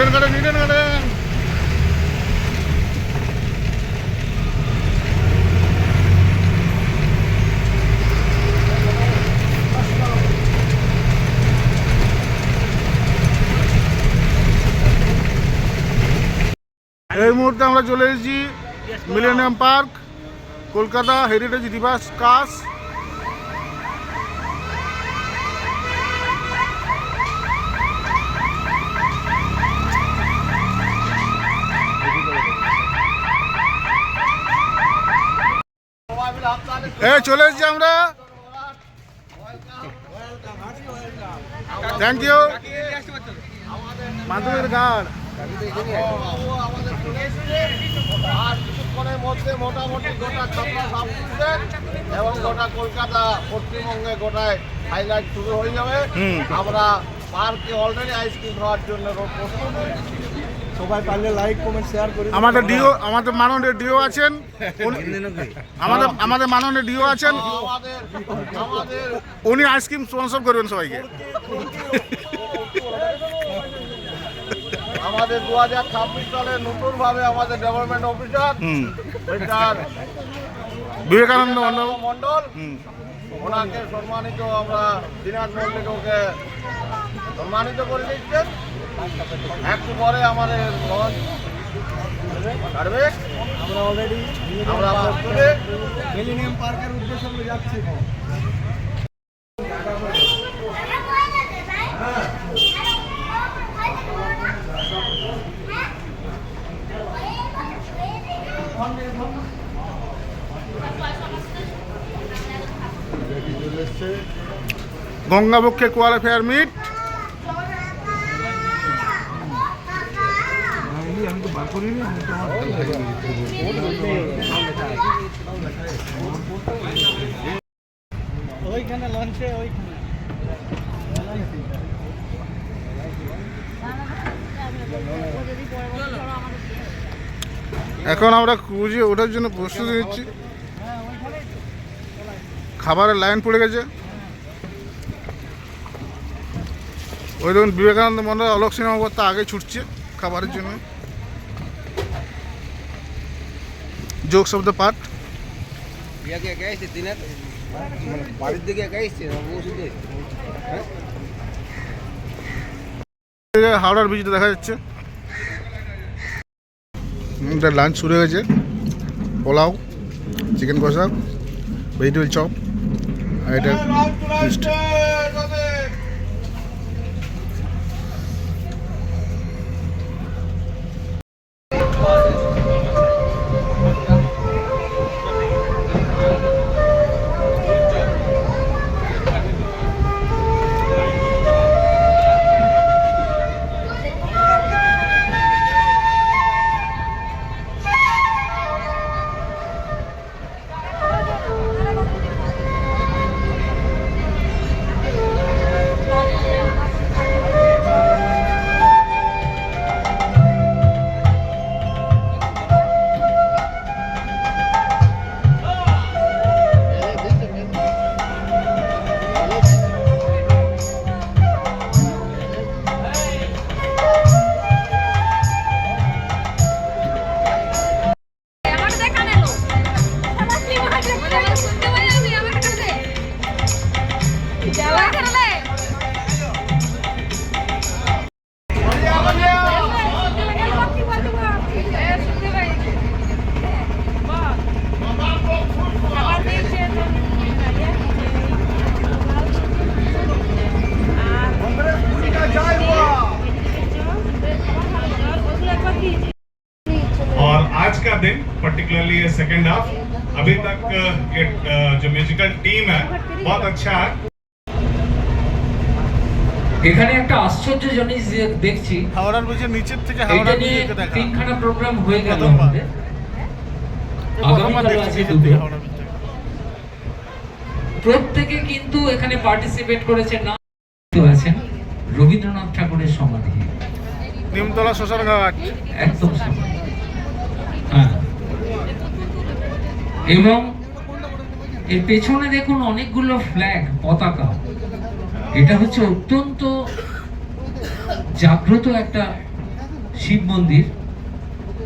Eden garden Eden garden এই মুহূর্তে আমরা চলে এসেছি millennium park Kolkata heritage rivers কাস চলে এসেছি আমরা। থ্যাংক ইউ আর কিছুক্ষণের মধ্যে মোটামুটি গোটা এবং গোটা কলকাতা পশ্চিমবঙ্গে গোটায় হাইলাইট শুরু হয়ে যাবে। আমরা পার্কে অলরেডি আইসক্রিম খাওয়ার জন্য রোড প্রস্তুত সবাই পারলে লাইক কমেন্ট শেয়ার করে আমাদের ডিও আমাদের মাননীয় ডিও আছেন। আমাদের আমাদের মাননীয় ডিও আছেন। উনি আইসক্রিম স্পন্সর করবেন সবাইকে। আমাদের দু হাজার ছাব্বিশ সালে নতুন ভাবে আমাদের ডেভেলপমেন্ট অফিসার বিবেকানন্দ মন্ডল মন্ডল ওনাকে সম্মানিত আমরা দিনাজ মল্লিক ওকে সম্মানিত করে দিচ্ছেন। একটু পরে আমাদের লঞ্চ ছাড়বে আমরা অলরেডি আমরা প্রস্তুতি পার্কের উদ্দেশ্যে আমরা যাচ্ছি। গঙ্গাবক্ষে কোয়ালা ফেয়ার আমি তো বার করিনি আমি তো আমার ওইখানে লঞ্চে ওইখানে। এখন আমরা ক্রুজে ওঠার জন্য প্রস্তুতি নিচ্ছি। খাবারের লাইন পড়ে গেছে। ওই দেখুন বিবেকানন্দ মন্ডল অলোক সিনেমা আগে ছুটছে খাবারের জন্য। ইয়াকে একা এসছে মানে বাড়ির দিকে এসছে? হাওড়ার ব্রিজটা দেখা যাচ্ছে। লাঞ্চ শুরু হয়ে গেছে। পোলাও চিকেন কষা ভেজিটেবল চপ আর এটা মিষ্টি। तक अ, ये अ, जो म्यूजिकल टीम है बहुत अच्छा है এখানে একটা আশ্চর্য জিনিস যে- দেখছি হাওড়ার ব্রিজের নিচের থেকে এটা হাওড়ার নিয়ে ব্রিজকে দেখা তিনখানা প্রোগ্রাম হয়ে গেল প্রথমবার। আমাদের এই প্রথমবার আগামীকাল দেখছি আছে নিচের দুটো। থেকে হাওড়ার ব্রিজ থেকে। প্রত্যেকে কিন্তু এখানে পার্টিসিপেট করেছেন না আছেন রবীন্দ্রনাথ ঠাকুরের সমাধি নিমতলা শ্মশান ঘাট একদম সামনে হ্যাঁ এবং এর পেছনে দেখুন অনেকগুলো ফ্ল্যাগ পতাকা। এটা হচ্ছে অত্যন্ত জাগ্রত একটা শিব মন্দির।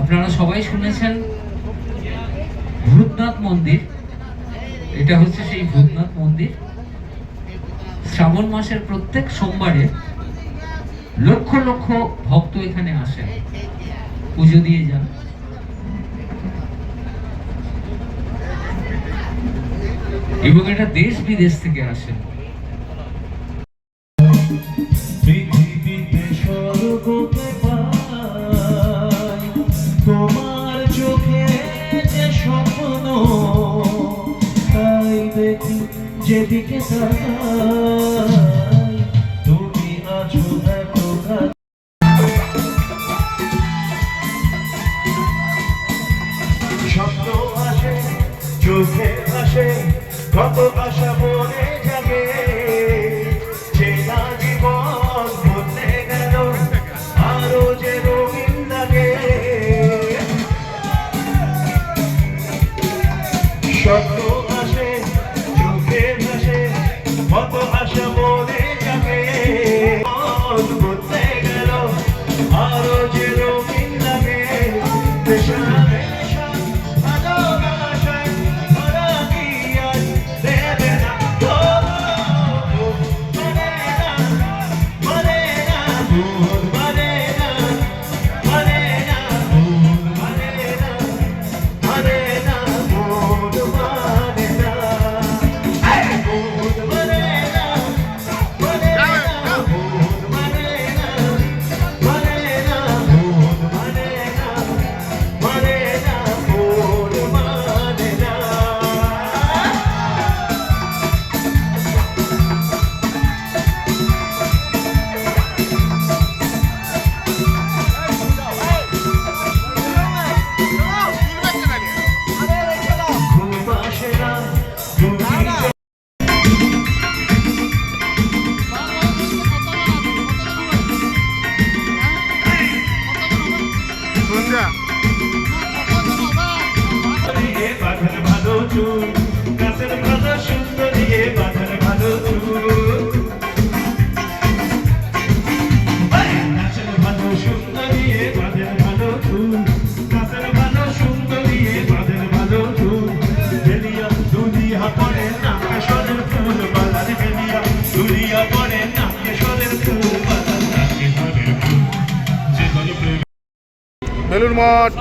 আপনারা সবাই শুনেছেন ভূতনাথ মন্দির। এটা হচ্ছে সেই ভূতনাথ মন্দির। শ্রাবণ মাসের প্রত্যেক সোমবারে লক্ষ লক্ষ ভক্ত এখানে আসেন। পুজো দিয়ে যান। এবং এটা দেশ বিদেশ থেকে আসে। পৃথিবীতে তোমার চোখে স্বপ্ন তাই যেদিকে তাকাই। বেলুর মঠ।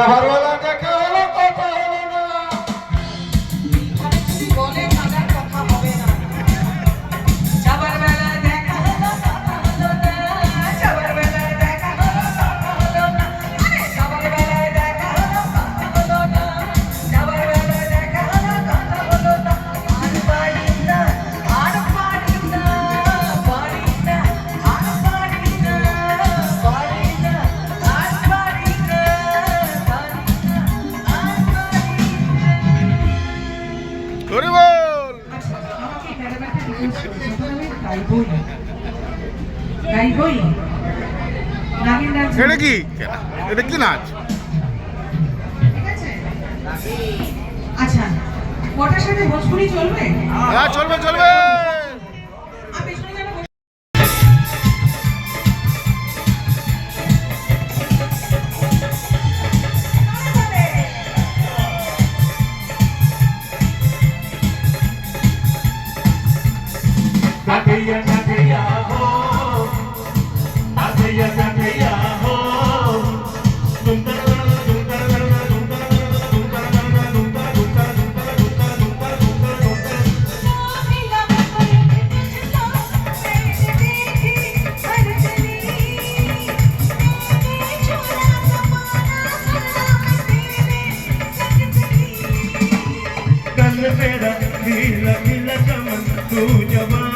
Navarro নাকি? এটা কি নাচ? আচ্ছা হ্যাঁ, চলবে? চলবে Yeah, yeah. tu nyaman